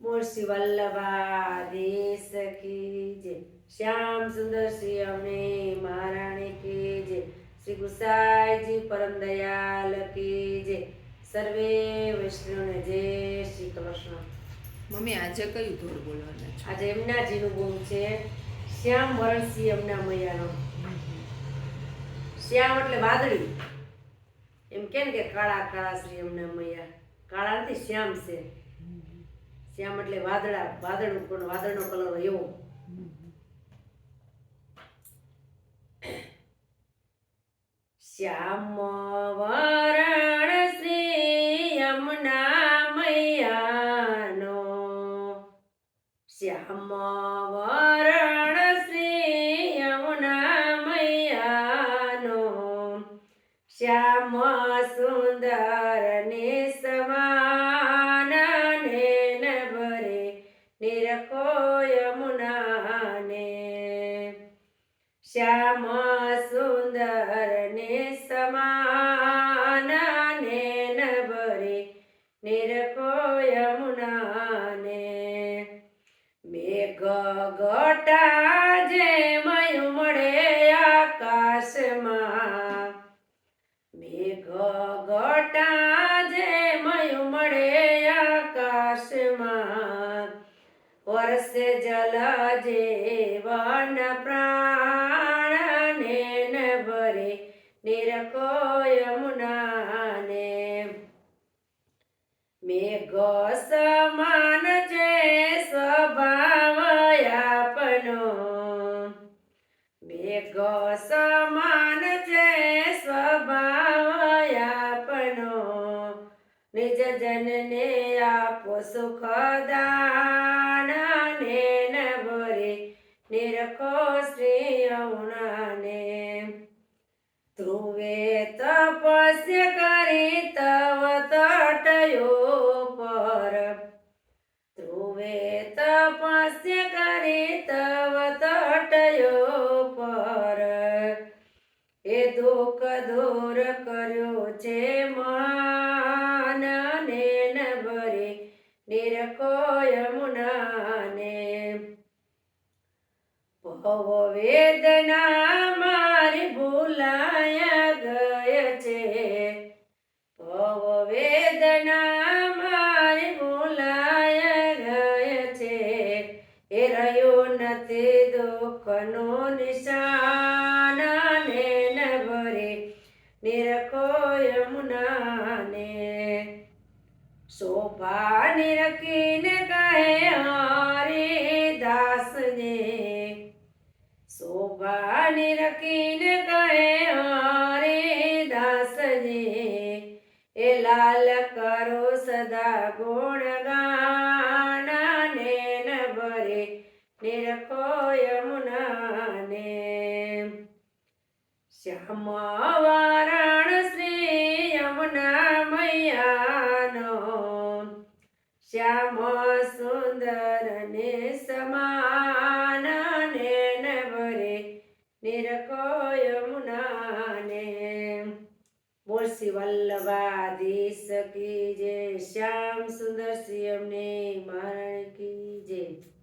મુર્શી વલ્લભા દેશ કી જય શ્યામ સુંદર શ્રી અમને મહારાણી કી જય શ્રી ગુસાઈજી પરમ દયાલ કી જય સર્વે વૈષ્ણવને જય શ્રી કૃષ્ણ મમ્મી આજે કયું ધોળ બોલવાના છે આજે એમનાજીનું ગુમ છે। શ્યામ વરણસિંહ એમના મૈયાનો। શ્યામ એટલે વાદળી। એમ કે કાળા કાળા શ્રી એમના મૈયા? કાળા નથી શ્યામ છે। શ્યામ એટલે વાદળા, વાદળ પણ વાદળનો કલર એવો. શ્યામ મૈયાનો શ્યામ વરણ શ્રી મૈયાનો શ્યામ સુંદર ને સમાન શ્યામ સુંદર ને સમાન નેન ભરે નિરખો યમુનાને મેઘ ગોટા જે મયું મળે આકાશમાં મેઘ ગટા વર્ષે જલ જીવન પ્રાણ નેન ભરે નિરખો યમુનાને મેઘ સમાન છે સ્વભાવ આપનો. મેઘ સમાન છે સ્વભાવ આપનો. નિજ જનને આપો સુખ ધ્રુવે તપસ્ય કરી તવ તટયો પર. ધ્રુવે તપસ્ય કરી તવ તટયો પર. એ દુઃખ દૂર કર્યો છે માનને નેન નિરકોય મુનાને. ભવ વેદના દુઃખનો નિશાન નેન ભરે નિરખો યમુનાને શોભા નિરખીને કહે હરે દાસને. શોભા નિરખીને કહે હરે દાસને. એ લાલ કરો સદા ગુણ ગાન નેન ભરે નિરખો શ્યામ વારણ શ્રી યમુના મૈયાનો શ્યામ સુંદર ને સમાન ને ભરે નિરકો યમુનાને બોલસી વલ્લભાધીશ કી જય શ્યામ સુંદર શ્રી અમને મહારાણી